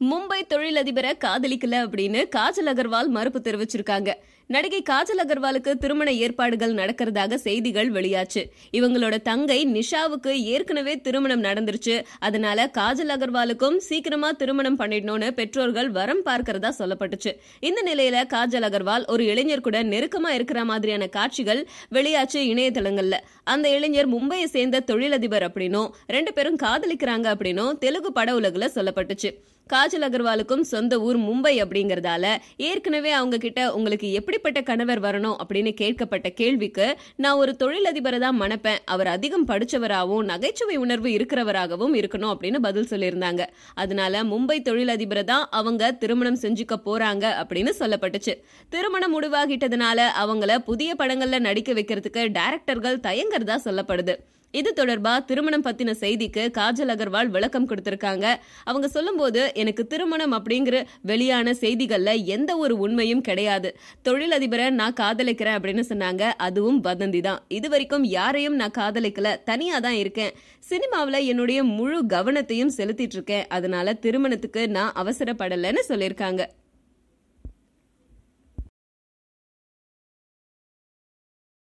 மும்பை தொழிலதிபரை காதலிக்கல அப்படின்னு காஜல் அகர்வால் மறுப்பு தெரிவிச்சிருக்காங்க. நடிகை காஜல் அகர்வாலுக்கு திருமண ஏற்பாடுகள் நடக்கிறதாக செய்திகள் வெளியாச்சு. இவங்களோட தங்கை நிஷாவுக்கு ஏற்கனவே திருமணம் நடந்துருச்சு. அதனால காஜல் அகர்வாலுக்கும் சீக்கிரமா திருமணம் பண்ணிடணும்னு பெற்றோர்கள் வரம் பார்க்கறதா சொல்லப்பட்டுச்சு. இந்த நிலையில காஜல் அகர்வால் ஒரு இளைஞர் கூட நெருக்கமா இருக்கிற மாதிரியான காட்சிகள் வெளியாச்சு இணையதளங்கள்ல. அந்த இளைஞர் மும்பையை சேர்ந்த தொழிலதிபர் அப்படின்னும் ரெண்டு பேரும் காதலிக்கிறாங்க அப்படின்னும் தெலுங்கு பட உலகில் சொல்லப்பட்டுச்சு. காஜல் அகர்வாலுக்கும் சொந்த ஊர் மும்பை அப்படிங்கறதால ஏற்கனவே அவங்க கிட்ட உங்களுக்கு எப்படிப்பட்ட கணவர் வரணும் அப்படின்னு கேட்கப்பட்ட கேள்விக்கு நான் ஒரு தொழிலதிபரை தான் மணப்பேன். அவர் அதிகம் படிச்சவராகவும் நகைச்சுவை உணர்வு இருக்கிறவராகவும் இருக்கணும் அப்படின்னு பதில் சொல்லியிருந்தாங்க. அதனால மும்பை தொழிலதிபரை தான் அவங்க திருமணம் செஞ்சுக்க போறாங்க அப்படின்னு சொல்லப்பட்டுச்சு. திருமணம் முடிவாகிட்டதுனால அவங்கள புதிய படங்கள்ல நடிக்க வைக்கிறதுக்கு டைரக்டர்கள் தயங்குறதா சொல்லப்படுது. இது தொடர்பா திருமணம் பத்தின செய்திக்கு காஜல் அகர்வால் விளக்கம் கொடுத்திருக்காங்க. அவங்க சொல்லும்போது எனக்கு திருமணம் அப்படிங்கிற வெளியான செய்திகள்ல எந்த ஒரு உண்மையும் கிடையாது. தொழிலதிபரை நான் காதலிக்கிறேன் அப்படின்னு சொன்னாங்க. அதுவும் வதந்தி தான். இது வரைக்கும் யாரையும் நான் காதலிக்கல. தனியா தான் இருக்கேன். சினிமாவில் என்னுடைய முழு கவனத்தையும் செலுத்திட்டு இருக்கேன். அதனால திருமணத்துக்கு நான் அவசரப்படலைன்னு சொல்லியிருக்காங்க.